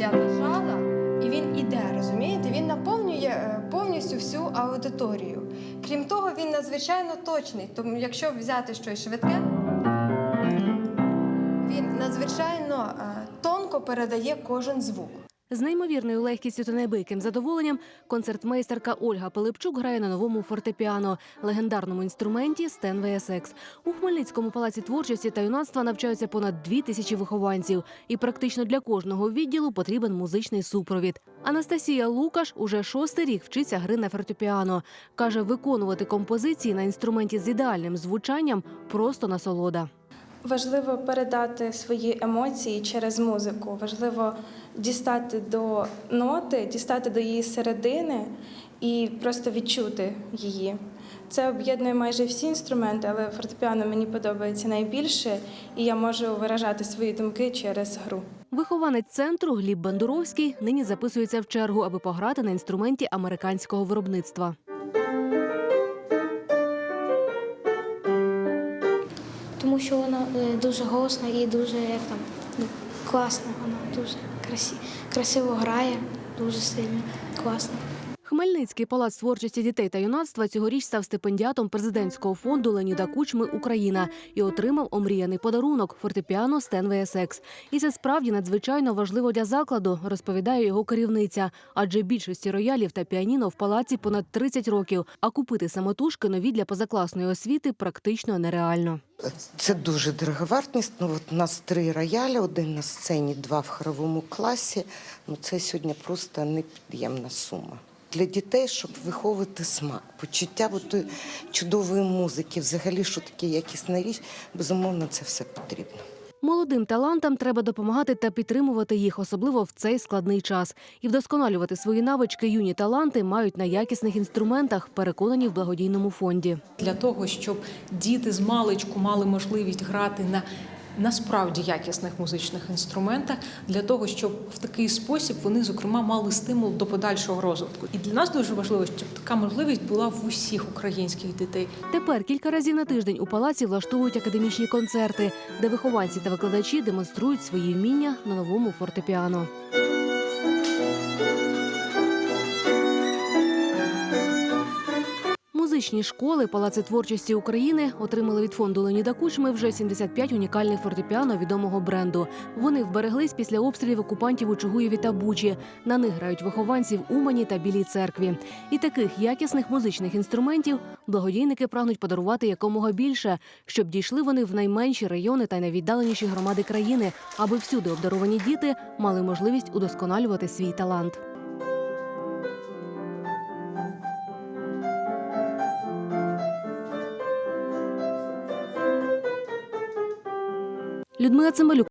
Я нажала, і він іде, розумієте? Він наповнює е, повністю всю аудиторію. Крім того, він надзвичайно точний. Тому якщо взяти щось швидке, він надзвичайно е, тонко передає кожен звук. З неймовірною легкістю та неабияким задоволенням концертмейстерка Ольга Пилипчук грає на новому фортепіано, легендарному інструменті Стен VSX. У Хмельницькому палаці творчості та юнацтва навчаються понад дві тисячі вихованців, і практично для кожного відділу потрібен музичний супровід. Анастасія Лукаш уже шостий рік вчиться гри на фортепіано. каже, виконувати композиції на інструменті з ідеальним звучанням просто насолода. Важливо передати свої емоції через музику. Важливо дістати до ноти, дістати до її середини і просто відчути її. Це об'єднує майже всі інструменти, але фортепіано мені подобається найбільше, і я можу виражати свої думки через гру. Вихованець центру Гліб Бандуровський нині записується в чергу, аби пограти на інструменті американського виробництва. Що вона е, дуже голосна і дуже як там ну, класна. Вона дуже красиво грає, дуже сильно класно. Хмельницький палац творчості дітей та юнацтва цьогоріч став стипендіатом президентського фонду Леоніда Кучми Україна і отримав омріяний подарунок фортепіано Стен VSX. І це справді надзвичайно важливо для закладу, розповідає його керівниця. Адже більшості роялів та піаніно в палаці понад 30 років. А купити самотужки нові для позакласної освіти практично нереально. Це дуже дороговартість. Ну, от у нас три роялі, один на сцені, два в хоровому класі. Ну, це сьогодні просто непід'ємна сума. Для дітей, щоб виховувати смак, почуття от чудової музики, взагалі, що таке якісна річ, безумовно, це все потрібно. Молодим талантам треба допомагати та підтримувати їх, особливо в цей складний час. І вдосконалювати свої навички юні таланти мають на якісних інструментах, переконані в благодійному фонді. для того, щоб діти з маличку мали можливість грати на насправді якісних музичних інструментах, для того, щоб в такий спосіб вони, зокрема, мали стимул до подальшого розвитку. І для нас дуже важливо, щоб така можливість була в усіх українських дітей. Тепер кілька разів на тиждень у палаці влаштовують академічні концерти, де вихованці та викладачі демонструють свої вміння на новому фортепіано. Музичні школи Палаци творчості України отримали від фонду Леоніда Кучми вже 75 унікальних фортепіано відомого бренду. Вони вбереглись після обстрілів окупантів у Чугуєві та Бучі. На них грають вихованці в Умані та Білій церкві. І таких якісних музичних інструментів благодійники прагнуть подарувати якомога більше, щоб дійшли вони в найменші райони та найвіддаленіші громади країни, аби всюди обдаровані діти мали можливість удосконалювати свій талант. Людмила Цимбалюк.